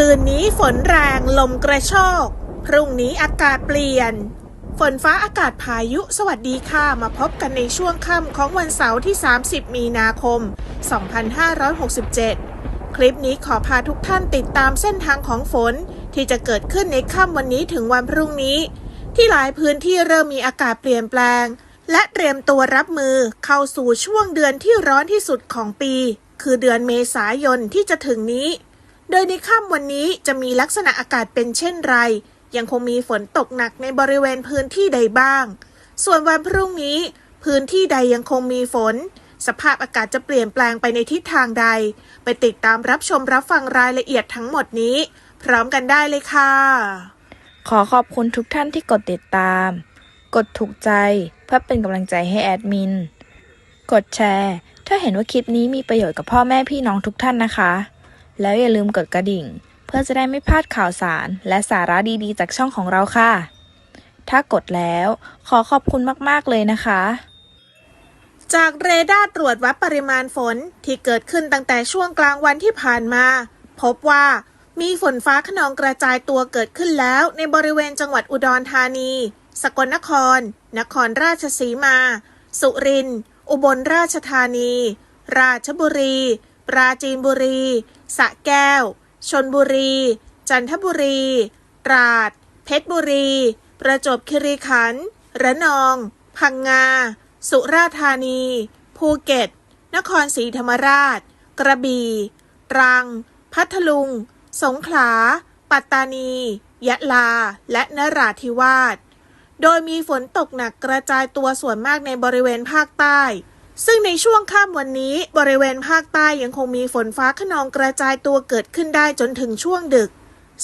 คืนนี้ฝนแรงลมกระโชก พรุ่งนี้อากาศเปลี่ยน ฝนฟ้าอากาศพายุ สวัสดีค่ะมาพบกันในช่วงค่ำของวันเสาร์ที่ 30 มีนาคม 2567 คลิปนี้ขอพาทุกท่านติดตามเส้นทางของฝนที่จะเกิดขึ้นในค่ำวันนี้ถึงวันพรุ่งนี้ ที่หลายพื้นที่เริ่มมีอากาศเปลี่ยนแปลง และเตรียมตัวรับมือเข้าสู่ช่วงเดือนที่ร้อนที่สุดของปี คือเดือนเมษายนที่จะถึงนี้ โดยในค่ำวันนี้จะมีลักษณะอากาศเป็นเช่นไร ยังคงมีฝนตกหนักในบริเวณพื้นที่ใดบ้าง ส่วนวันพรุ่งนี้ พื้นที่ใดยังคงมีฝน สภาพอากาศจะเปลี่ยนแปลงไปในทิศทางใด ไปติดตามรับชมรับฟังรายละเอียดทั้งหมดนี้ พร้อมกันได้เลยค่ะ ขอขอบคุณทุกท่านที่กดติดตาม กดถูกใจเพื่อเป็นกำลังใจให้แอดมิน กดแชร์ ถ้าเห็นว่าคลิปนี้มีประโยชน์กับพ่อแม่พี่น้องทุกท่านนะคะ แล้วอย่าลืมกดกระดิ่ง เพื่อจะได้ไม่พลาดข่าวสาร และสาระดีๆ จากช่องของเราค่ะ ถ้ากดแล้วขอขอบคุณมากๆเลยนะคะ จากเรดาร์ตรวจวัดปริมาณฝนที่เกิดขึ้นตั้งแต่ช่วงกลางวันที่ผ่านมา พบว่ามีฝนฟ้าขนองกระจายตัวเกิดขึ้นแล้ว ในบริเวณจังหวัดอุดรธานี สกลนคร นครราชสีมา สุรินทร์ อุบลราชธานี ราชบุรี ปราจีนบุรี สะแก้ว ชนบุรี จันทบุรี ตราด เพชรบุรี ประจวบคีรีขันธ์ ระนอง พังงา สุราษฎร์ธานี ภูเก็ต นครศรีธรรมราช กระบี่ ตรัง พัทลุง สงขลา ปัตตานี ยะลา และนราธิวาส โดยมีฝนตกหนักกระจายตัวส่วนมากในบริเวณภาคใต้ ซึ่งในช่วงค่ำวันนี้บริเวณภาคใต้ยังคงมีฝนฟ้าขนองกระจายตัวเกิดขึ้นได้จนถึงช่วงดึก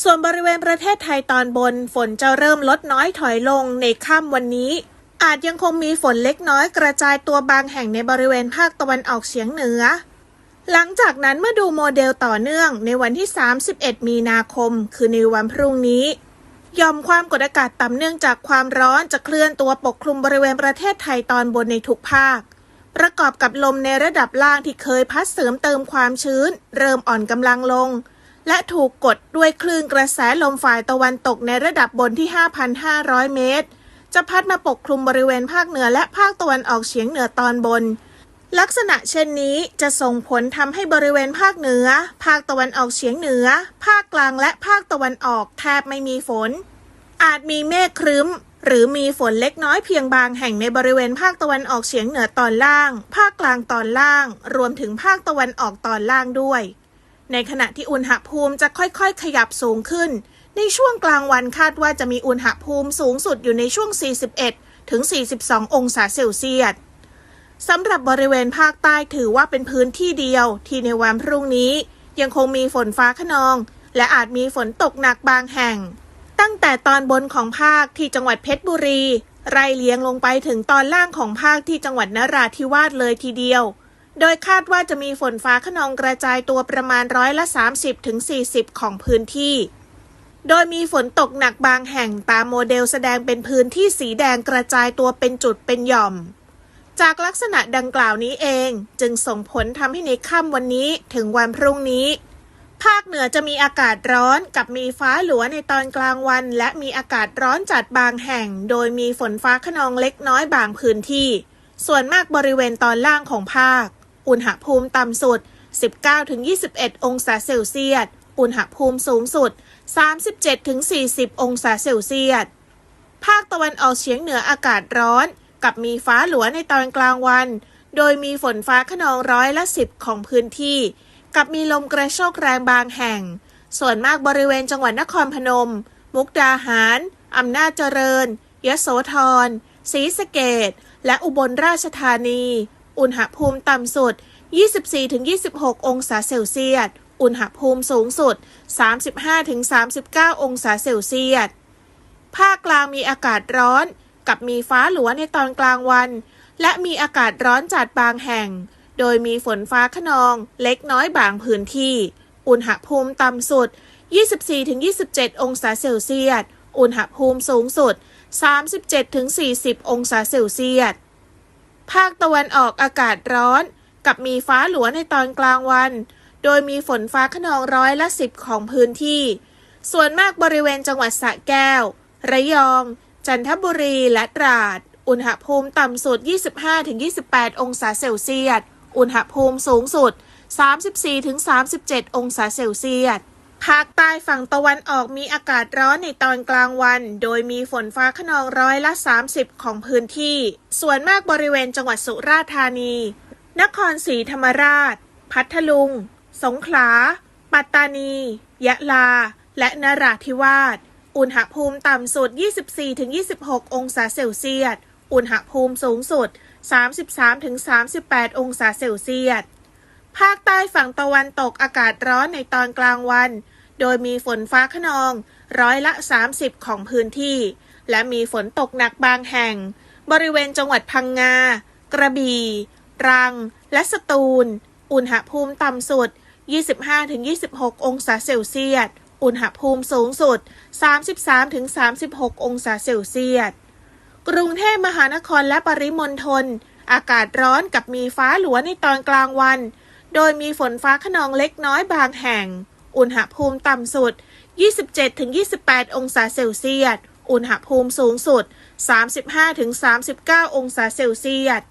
ส่วนบริเวณประเทศไทยตอนบน ฝนจะเริ่มลดน้อยถอยลงในค่ำวันนี้ อาจยังคงมีฝนเล็กน้อยกระจายตัวบางแห่งในบริเวณภาคตะวันออกเฉียงเหนือ หลังจากนั้นเมื่อดูโมเดลต่อเนื่องในวันที่ 31 มีนาคม คือในวันพรุ่งนี้ยอมความกดอากาศต่ำเนื่องจากความร้อนจะเคลื่อนตัวปกคลุมบริเวณประเทศไทยตอนบนในทุกภาค ประกอบกับลมในระดับล่างที่เคยพัดเสริมเติมความชื้น เริ่มอ่อนกำลังลง และถูกกดด้วยคลื่นกระแสลมฝ่ายตะวันตกในระดับบนที่ 5,500 เมตร จะพัดมาปกคลุมบริเวณภาคเหนือและภาคตะวันออกเฉียงเหนือตอนบน ลักษณะเช่นนี้จะส่งผลทำให้บริเวณภาคเหนือ ภาคตะวันออกเฉียงเหนือ ภาคกลางและภาคตะวันออกแทบไม่มีฝน อาจมีเมฆครึ้ม หรือมีฝนเล็กน้อยเพียงบางแห่งในบริเวณภาคตะวันออกเฉียงเหนือตอนล่าง ภาคกลางตอนล่าง รวมถึงภาคตะวันออกตอนล่างด้วย ในขณะที่อุณหภูมิจะค่อยๆ ขยับสูงขึ้น ในช่วงกลางวันคาดว่าจะมีอุณหภูมิสูงสุดอยู่ในช่วง 41 ถึง 42 องศาเซลเซียสสำหรับบริเวณภาคใต้ถือว่าเป็นพื้นที่เดียว ที่ในวันพรุ่งนี้ ยังคงมีฝนฟ้าขนอง และอาจมีฝนตกหนักบางแห่ง ตั้งแต่ตอนบนของภาคที่จังหวัดเพชรบุรี ไล่เลี้ยงลงไปถึงตอนล่างของภาคที่จังหวัดนราธิวาสเลยทีเดียว โดยคาดว่าจะมีฝนฟ้าขนองกระจายตัวประมาณร้อยละ 30ถึง40 ของพื้นที่ โดยมีฝนตกหนักบางแห่งตามโมเดลแสดงเป็นพื้นที่สีแดงกระจายตัวเป็นจุดเป็นหย่อมจากลักษณะดังกล่าวนี้เองจึงส่งผลทำให้ในค่ำวันนี้ถึงวันพรุ่งนี้ ภาคเหนือจะมีอากาศร้อนกับมีฟ้าหลัวในตอนกลางวัน และมีอากาศร้อนจัดบางแห่ง โดยมีฝนฟ้าขนองเล็กน้อยบางพื้นที่ ส่วนมากบริเวณตอนล่างของภาค อุณหภูมิต่ำสุด 19-21 องศาเซลเซียส อุณหภูมิสูงสุด 37-40 องศาเซลเซียส ภาคตะวันออกเฉียงเหนืออากาศร้อน กับมีฟ้าหลัวในตอนกลางวัน โดยมีฝนฟ้าขนองร้อยละสิบของพื้นที่ กับมีลมกระโชกแรงบางแห่ง ส่วนมากบริเวณจังหวัดนครพนม มุกดาหาร อำนาจเจริญ ยโสธร ศรีสะเกดและอุบลราชธานี อุณหภูมิต่ำสุด 24-26 องศาเซลเซียส อุณหภูมิสูงสุด 35-39 องศาเซลเซียส ภาคกลางมีอากาศร้อน กับมีฟ้าหลัวในตอนกลางวัน และมีอากาศร้อนจัดบางแห่ง โดยมีฝนฟ้าขนองเล็กน้อยบางพื้นที่ อุณหภูมิต่ำสุด 24-27 องศาเซลเซียส อุณหภูมิสูงสุด 37-40 องศาเซลเซียส ภาคตะวันออกอากาศร้อน กับมีฟ้าหลัวในตอนกลางวัน โดยมีฝนฟ้าขนองร้อยละสิบของพื้นที่ ส่วนมากบริเวณจังหวัดสระแก้ว ระยอง จันทบุรี และตราด อุณหภูมิต่ำสุด 25-28 องศาเซลเซียส อุณหภูมิสูงสุด 34-37 องศาเซลเซียสภาคใต้ฝั่งตะวันออกมีอากาศร้อนในตอนกลางวัน โดยมีฝนฟ้าขนองร้อยละ 30 ของพื้นที่ ส่วนมากบริเวณจังหวัดสุราษฎร์ธานี นครศรีธรรมราช พัทลุง สงขลา ปัตตานี ยะลา และนราธิวาส อุณหภูมิต่ำสุด 24-26 องศาเซลเซียส อุณหภูมิสูงสุด 33-38 องศาเซลเซียส ภาคใต้ฝั่งตะวันตกอากาศร้อนในตอนกลางวัน โดยมีฝนฟ้าขนองร้อยละ 30 ของพื้นที่ และมีฝนตกหนักบางแห่ง บริเวณจังหวัดพังงา กระบี่ตรัง และสตูล อุณหภูมิต่ำสุด 25-26 องศาเซลเซียส อุณหภูมิสูงสุด 33-36 องศาเซลเซียส กรุงเทพมหานครและปริมณฑลอากาศร้อนกับมีฟ้าหลัวในตอนกลางวัน โดยมีฝนฟ้าขนองเล็กน้อยบางแห่ง อุณหภูมิต่ำสุด 27-28 องศาเซลเซียส อุณหภูมิสูงสุด 35-39 องศาเซลเซียส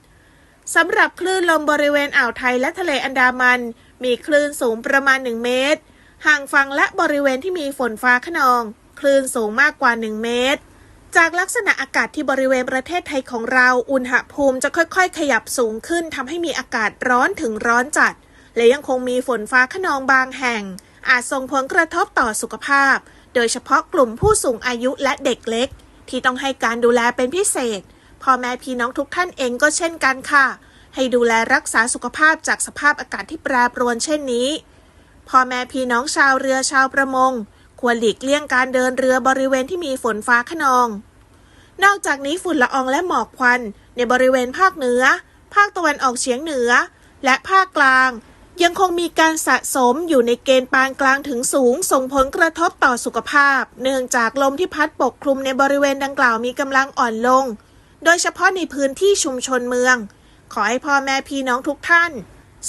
สำหรับคลื่นลมบริเวณอ่าวไทยและทะเลอันดามัน มีคลื่นสูงประมาณ 1 เมตร ห่างฝั่งและบริเวณที่มีฝนฟ้าขนอง คลื่นสูงมากกว่า 1 เมตร จากลักษณะอากาศที่บริเวณประเทศไทยของเรา อุณหภูมิจะค่อยๆ ขยับสูงขึ้นทำให้มีอากาศร้อนถึงร้อนจัด และยังคงมีฝนฟ้าขนองบางแห่ง อาจส่งผลกระทบต่อสุขภาพ โดยเฉพาะกลุ่มผู้สูงอายุและเด็กเล็ก ที่ต้องให้การดูแลเป็นพิเศษ พ่อแม่พี่น้องทุกท่านเองก็เช่นกันค่ะ ให้ดูแลรักษาสุขภาพจากสภาพอากาศที่แปรปรวนเช่นนี้ พ่อแม่พี่น้องชาวเรือชาวประมง ควรหลีกเลี่ยงการเดินเรือบริเวณที่มีฝนฟ้าขนอง นอกจากนี้ฝุ่นละอองและหมอกควันในบริเวณภาคเหนือ ภาคตะวันออกเฉียงเหนือ และภาคกลาง ยังคงมีการสะสมอยู่ในเกณฑ์ปานกลางถึงสูง ส่งผลกระทบต่อสุขภาพ เนื่องจากลมที่พัดปกคลุมในบริเวณดังกล่าวมีกำลังอ่อนลง โดยเฉพาะในพื้นที่ชุมชนเมือง ขอให้พ่อแม่พี่น้องทุกท่าน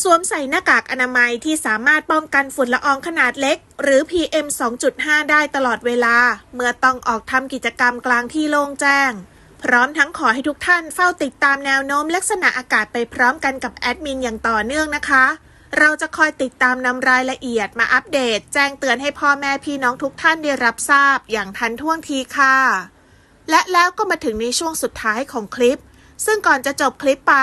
สวมใส่หน้ากากอนามัยที่สามารถป้องกันฝุ่นละอองขนาดเล็ก หรือ PM 2.5 ได้ตลอดเวลา เมื่อต้องออกทำกิจกรรมกลางที่โล่งแจ้ง พร้อมทั้งขอให้ทุกท่านเฝ้าติดตามแนวโน้มลักษณะอากาศไปพร้อมกันกับแอดมินอย่างต่อเนื่องนะคะ เราจะคอยติดตามนำรายละเอียดมาอัปเดต แจ้งเตือนให้พ่อแม่พี่น้องทุกท่านได้รับทราบอย่างทันท่วงทีค่ะ และแล้วก็มาถึงในช่วงสุดท้ายของคลิป ซึ่งก่อนจะจบคลิปไป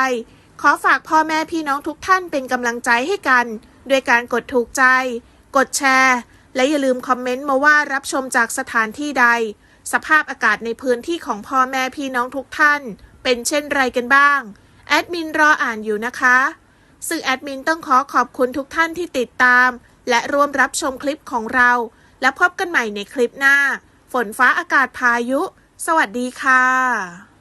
ขอฝากพ่อแม่พี่น้องทุกท่านเป็นกำลังใจให้กัน ด้วยการกดถูกใจ กดแชร์ และอย่าลืมคอมเมนต์มาว่ารับชมจากสถานที่ใด สภาพอากาศในพื้นที่ของพ่อแม่พี่น้องทุกท่าน เป็นเช่นไรกันบ้าง แอดมินรออ่านอยู่นะคะ ซึ่งแอดมินต้องขอขอบคุณทุกท่านที่ติดตาม และร่วมรับชมคลิปของเรา และพบกันใหม่ในคลิปหน้า ฝนฟ้าอากาศพายุ สวัสดีค่ะ